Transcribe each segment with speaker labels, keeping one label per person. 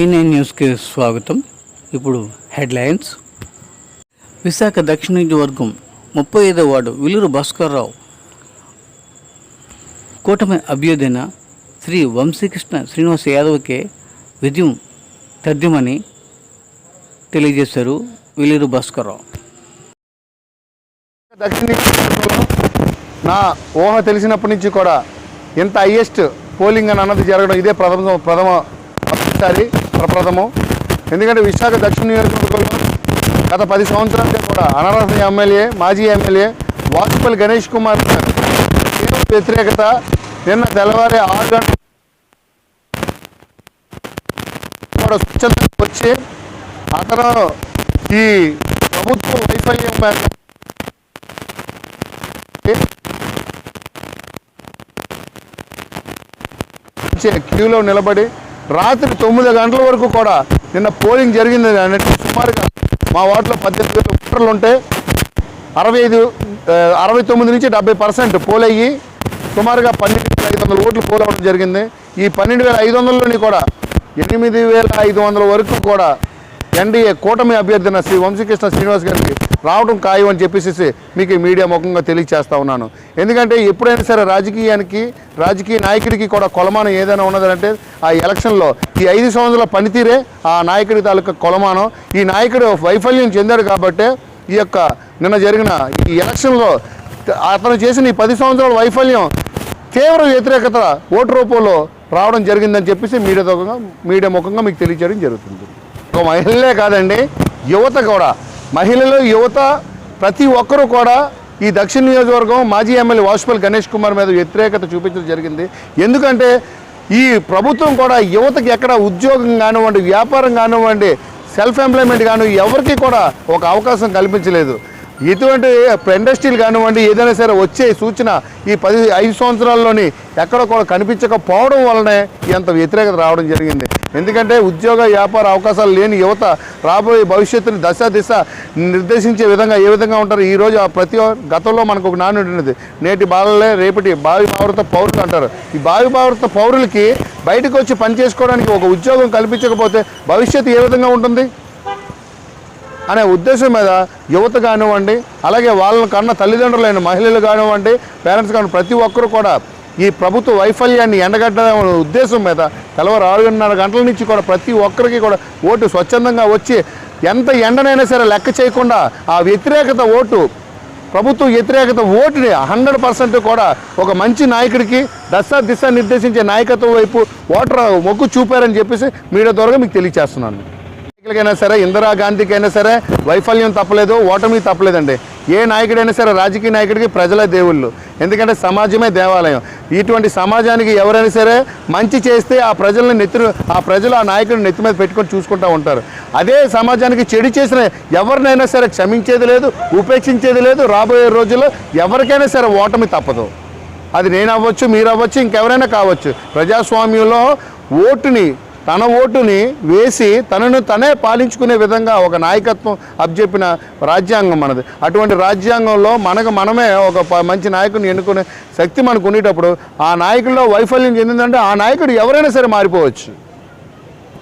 Speaker 1: B nine న్యూస్కి స్వాగతం. ఇప్పుడు హెడ్లైన్స్. విశాఖ దక్షిణ నియోజకవర్గం ముప్పై ఐదో వార్డు విలురు భాస్కర్రావు. కూటమి అభ్యర్థిన శ్రీ వంశీకృష్ణ శ్రీనివాస యాదవ్కే విజయం తథ్యమని తెలియజేశారు విలురు భాస్కర్రావు.
Speaker 2: దక్షిణ నా ఊహ తెలిసినప్పటి నుంచి కూడా ఇంత హయ్యెస్ట్ పోలింగ్ అని అన్నది జరగడం ఇదే ప్రథమ ప్రథమ ఈసారి ప్రప్రథమం. ఎందుకంటే విశాఖ దక్షిణ నియోజకవర్గంలో గత పది సంవత్సరాలుగా కూడా అనర్హత ఎమ్మెల్యే మాజీ ఎమ్మెల్యే వాసుపల్లి గణేష్ కుమార్ తీవ్ర వ్యతిరేకత నిన్న తెల్లవారి ఆరు గంటల కూడా స్వచ్ఛందంగా వచ్చి అతను ఈ ప్రభుత్వ వైఫల్యం క్యూలో నిలబడి రాత్రి తొమ్మిది గంటల వరకు కూడా నిన్న పోలింగ్ జరిగింది అన్నట్టు సుమారుగా మా వార్డులో పద్దెనిమిది వేల ఓటర్లు ఉంటే అరవై ఐదు అరవై తొమ్మిది నుంచి డెబ్బై పర్సెంట్ పోల్ అయ్యి సుమారుగా పన్నెండు వేల ఐదు వందల ఓట్లు పోలవడం జరిగింది. ఈ పన్నెండు వేల ఐదు వందలలోని కూడా ఎనిమిది వేల ఐదు వందల వరకు కూడా ఎన్డీఏ కూటమి అభ్యర్థిన శ్రీ వంశీకృష్ణ శ్రీనివాస్ గారికి రావడం ఖాయం అని చెప్పేసి మీకు మీడియా ముఖంగా తెలియచేస్తా ఉన్నాను. ఎందుకంటే ఎప్పుడైనా సరే రాజకీయానికి రాజకీయ నాయకుడికి కూడా కొలమానం ఏదైనా ఉన్నదంటే ఆ ఎలక్షన్లో ఈ ఐదు సంవత్సరాల పనితీరే ఆ నాయకుడి తాలూకా కొలమానం. ఈ నాయకుడు వైఫల్యం చెందాడు కాబట్టే ఈ యొక్క నిన్న జరిగిన ఈ ఎలక్షన్లో అతను చేసిన ఈ పది సంవత్సరాల వైఫల్యం తీవ్ర వ్యతిరేకత ఓటు రూపంలో రావడం జరిగిందని చెప్పేసి మీడియా ముఖంగా మీడియా ముఖంగా మీకు తెలియజేయడం జరుగుతుంది. ఒక మహిళలే కాదండి యువత కూడా. మహిళలు యువత ప్రతి ఒక్కరూ కూడా ఈ దక్షిణ నియోజకవర్గం మాజీ ఎమ్మెల్యే వాసుపల్లి గణేష్ కుమార్ మీద వ్యతిరేకత చూపించడం జరిగింది. ఎందుకంటే ఈ ప్రభుత్వం కూడా యువతకి ఎక్కడ ఉద్యోగం కానివ్వండి వ్యాపారం కానివ్వండి సెల్ఫ్ ఎంప్లాయ్మెంట్ కాను ఎవరికి కూడా ఒక అవకాశం కల్పించలేదు. ఇటువంటి ఇండస్ట్రీలు కానివ్వండి ఏదైనా సరే వచ్చే సూచన ఈ పది ఐదు సంవత్సరాల్లోని ఎక్కడ కూడా కనిపించకపోవడం వల్లనే ఎంత వ్యతిరేకత రావడం జరిగింది. ఎందుకంటే ఉద్యోగ వ్యాపార అవకాశాలు లేని యువత రాబోయే భవిష్యత్తుని దశ దిశ నిర్దేశించే విధంగా ఏ విధంగా ఉంటారు? ఈరోజు ఆ ప్రతి గతంలో మనకు ఒక నానుడి ఉండేది. నేటి బాలలే రేపటి భావి భారత పౌరులు అంటారు. ఈ భావి భారత పౌరులకి బయటకు వచ్చి పని చేసుకోవడానికి ఒక ఉద్యోగం కల్పించకపోతే భవిష్యత్తు ఏ విధంగా ఉంటుంది? అనే ఉద్దేశం మీద యువత కానివ్వండి అలాగే వాళ్ళ కన్న తల్లిదండ్రులైన మహిళలు కానివ్వండి పేరెంట్స్ కానివ్వండి ప్రతి ఒక్కరు కూడా ఈ ప్రభుత్వ వైఫల్యాన్ని ఎండగట్టడం ఉద్దేశం మీద తెల్లవారు ఆరున్నర గంటల నుంచి కూడా ప్రతి ఒక్కరికి కూడా ఓటు స్వచ్ఛందంగా వచ్చి ఎంత ఎండనైనా సరే లెక్క చేయకుండా ఆ వ్యతిరేకత ఓటు ప్రభుత్వ వ్యతిరేకత ఓటుని హండ్రెడ్ పర్సెంట్ కూడా ఒక మంచి నాయకుడికి దశ దిశ నిర్దేశించే నాయకత్వం వైపు ఓటర్ మొగ్గు చూపారని చెప్పేసి మీడియా ద్వారా మీకు తెలియచేస్తున్నాను. నాయకులకైనా సరే ఇందిరాగాంధీకైనా సరే వైఫల్యం తప్పలేదు ఓటమి తప్పలేదండి. ఏ నాయకుడైనా సరే రాజకీయ నాయకుడికి ప్రజల దేవుళ్ళు. ఎందుకంటే సమాజమే దేవాలయం. ఇటువంటి సమాజానికి ఎవరైనా సరే మంచి చేస్తే ఆ ప్రజలను నెత్తి ఆ ప్రజలు ఆ నాయకుడిని నెత్తి మీద పెట్టుకొని చూసుకుంటూ ఉంటారు. అదే సమాజానికి చెడు చేసిన ఎవరినైనా సరే క్షమించేది లేదు ఉపేక్షించేది లేదు రాబోయే రోజుల్లో ఎవరికైనా సరే ఓటమి తప్పదు. అది నేను అవ్వచ్చు మీరు అవ్వచ్చు ఇంకెవరైనా కావచ్చు. ప్రజాస్వామ్యంలో ఓటుని తన ఓటుని వేసి తనను తనే పాలించుకునే విధంగా ఒక నాయకత్వం అప్పచెప్పిన రాజ్యాంగం మనది. అటువంటి రాజ్యాంగంలో మనకు మనమే ఒక మంచి నాయకుని ఎన్నుకునే శక్తి మనకు ఉండేటప్పుడు ఆ నాయకుల్లో వైఫల్యం చెందిందంటే ఆ నాయకుడు ఎవరైనా సరే మారిపోవచ్చు.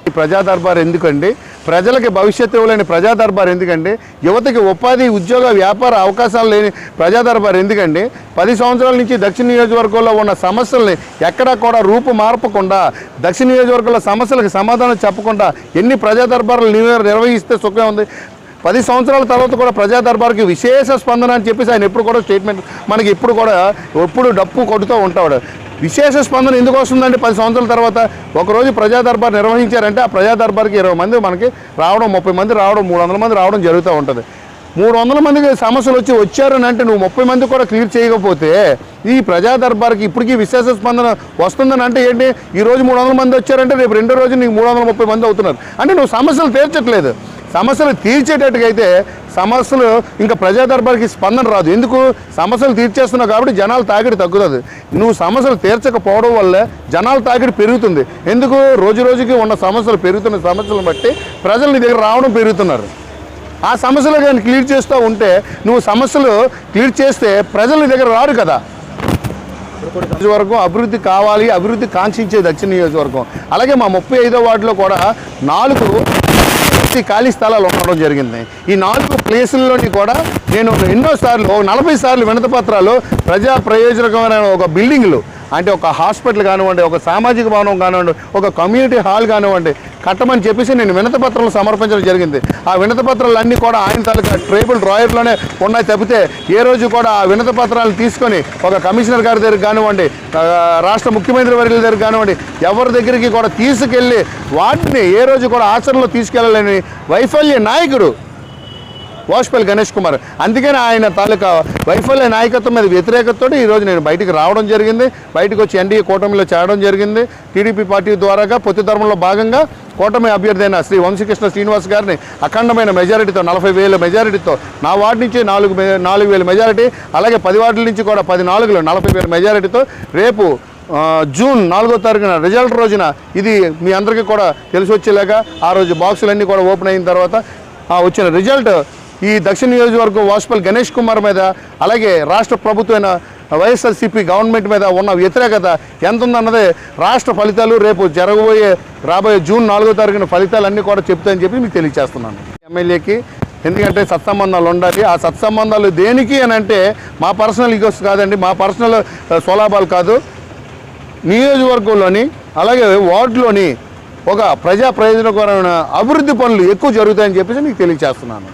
Speaker 2: ఈ ప్రజా దర్బార్ ఎందుకండి? ప్రజలకి భవిష్యత్తు ఇవ్వలేని ప్రజా దర్బార్ ఎందుకండి యువతకి ఉపాధి ఉద్యోగ వ్యాపార అవకాశాలు లేని ప్రజా దర్బార్ ఎందుకండి పది సంవత్సరాల నుంచి దక్షిణ నియోజకవర్గంలో ఉన్న సమస్యల్ని ఎక్కడా కూడా రూపు మార్పకుండా దక్షిణ నియోజకవర్గంలో సమస్యలకు సమాధానం చెప్పకుండా ఎన్ని ప్రజా దర్బార్లు నిర్వహిస్తే సుఖం ఉంది. పది సంవత్సరాల తర్వాత కూడా ప్రజా దర్బార్కి విశేష స్పందన అని చెప్పేసి ఆయన ఎప్పుడు కూడా స్టేట్మెంట్ మనకి ఎప్పుడు కూడా ఎప్పుడు డప్పు కొడుతూ ఉంటాడు. విశేష స్పందన ఎందుకు వస్తుందండి? పది సంవత్సరాల తర్వాత ఒకరోజు ప్రజాదర్బార్ నిర్వహించారంటే ఆ ప్రజాదర్బార్కి ఇరవై మంది మనకి రావడం ముప్పై మంది రావడం మూడు వందల మంది రావడం జరుగుతూ ఉంటుంది. మూడు వందల మందికి సమస్యలు వచ్చి వచ్చారని అంటే నువ్వు ముప్పై మంది కూడా క్లియర్ చేయకపోతే ఈ ప్రజా దర్బార్కి ఇప్పటికీ విశేష స్పందన వస్తుందని అంటే ఏంటి? ఈ రోజు మూడు వందల మంది వచ్చారంటే రేపు రెండో రోజు నీకు మూడు వందల ముప్పై మంది అవుతున్నారు. అంటే నువ్వు సమస్యలు తీర్చట్లేదు. సమస్యలు తీర్చేటట్టుగా అయితే సమస్యలు ఇంకా ప్రజా దర్బార్కి స్పందన రాదు. ఎందుకు? సమస్యలు తీర్చేస్తున్నావు కాబట్టి జనాలు తాకిడి తగ్గుతుంది. నువ్వు సమస్యలు తీర్చకపోవడం వల్లే జనాలు తాకిడి పెరుగుతుంది. ఎందుకు? రోజు రోజుకి ఉన్న సమస్యలు పెరుగుతున్న సమస్యలను బట్టి ప్రజలు నీ దగ్గర రావడం పెరుగుతున్నారు. ఆ సమస్యలు కానీ క్లియర్ చేస్తూ ఉంటే నువ్వు సమస్యలు క్లియర్ చేస్తే ప్రజలు నీ దగ్గర రారు కదా. నియోజకవర్గం అభివృద్ధి కావాలి అభివృద్ధి కాంక్షించే దక్షిణ నియోజకవర్గం. అలాగే మా ముప్పై ఐదో వార్డులో కూడా నాలుగు ఎస్సీ ఖాళీ స్థలాలు ఉండడం జరిగింది. ఈ నాలుగు ప్లేసుల్లోని కూడా నేను ఎన్నో సార్లు నలభై సార్లు వినతి పత్రాలు ప్రజా ప్రయోజనకమైన ఒక బిల్డింగ్లు అంటే ఒక హాస్పిటల్ కానివ్వండి ఒక సామాజిక భవనం కానివ్వండి ఒక కమ్యూనిటీ హాల్ కానివ్వండి కట్టమని చెప్పేసి నేను వినతపత్రాలు సమర్పించడం జరిగింది. ఆ వినతి పత్రాలు అన్నీ కూడా ఆయన తాలూకా ట్రైబుల్ డ్రాయర్లోనే ఉన్నాయి తప్పితే ఏ రోజు కూడా ఆ వినతి పత్రాలు తీసుకొని ఒక కమిషనర్ గారి దగ్గర కానివ్వండి రాష్ట్ర ముఖ్యమంత్రి వర్యుల దగ్గర కానివ్వండి ఎవరి దగ్గరికి కూడా తీసుకెళ్ళి వాటిని ఏ రోజు కూడా ఆచరణలో తీసుకెళ్ళలేని వైఫల్య నాయకుడు వాజ్పేయి గణేష్ కుమార్. అందుకని ఆయన తాలూకా వైఫల్య నాయకత్వం మీద వ్యతిరేకతతో ఈరోజు నేను బయటకు రావడం జరిగింది. బయటకు వచ్చి ఎన్డీఏ కూటమిలో చేరడం జరిగింది. టీడీపీ పార్టీ ద్వారాగా పొత్తు ధర్మంలో భాగంగా కూటమి అభ్యర్థి అయిన శ్రీ వంశీకృష్ణ శ్రీనివాస్ గారిని అఖండమైన మెజారిటీతో నలభై వేల మెజారిటీతో నా వార్డు నుంచి నాలుగు నాలుగు వేల మెజారిటీ అలాగే పది వార్డుల నుంచి కూడా పది నాలుగులో నలభై వేల మెజారిటీతో రేపు జూన్ నాలుగో తారీఖున రిజల్ట్ రోజున ఇది మీ అందరికీ కూడా తెలిసి వచ్చేలాగా ఆ రోజు బాక్సులన్నీ కూడా ఓపెన్ అయిన తర్వాత వచ్చిన రిజల్ట్ ఈ దక్షిణ నియోజకవర్గం వాజ్పేయి గణేష్ కుమార్ మీద అలాగే రాష్ట్ర ప్రభుత్వమైన వైఎస్ఆర్సీపీ గవర్నమెంట్ మీద ఉన్న వ్యతిరేకత ఎంత ఉందన్నదే రాష్ట్ర ఫలితాలు రేపు జరగబోయే రాబోయే జూన్ నాలుగో తారీఖున ఫలితాలన్నీ కూడా చెప్తాయని చెప్పి మీకు తెలియజేస్తున్నాను ఎమ్మెల్యేకి ఎందుకంటే సత్సంబంధాలు ఉండాలి. ఆ సత్సంబంధాలు దేనికి అని అంటే మా పర్సనల్ ఈగోస్ కాదండి మా పర్సనల్ స్వలాభాలు కాదు. నియోజకవర్గంలోని అలాగే వార్డులోని ఒక ప్రజా ప్రయోజనకరమైన అభివృద్ధి పనులు ఎక్కువ జరుగుతాయని చెప్పేసి మీకు తెలియజేస్తున్నాను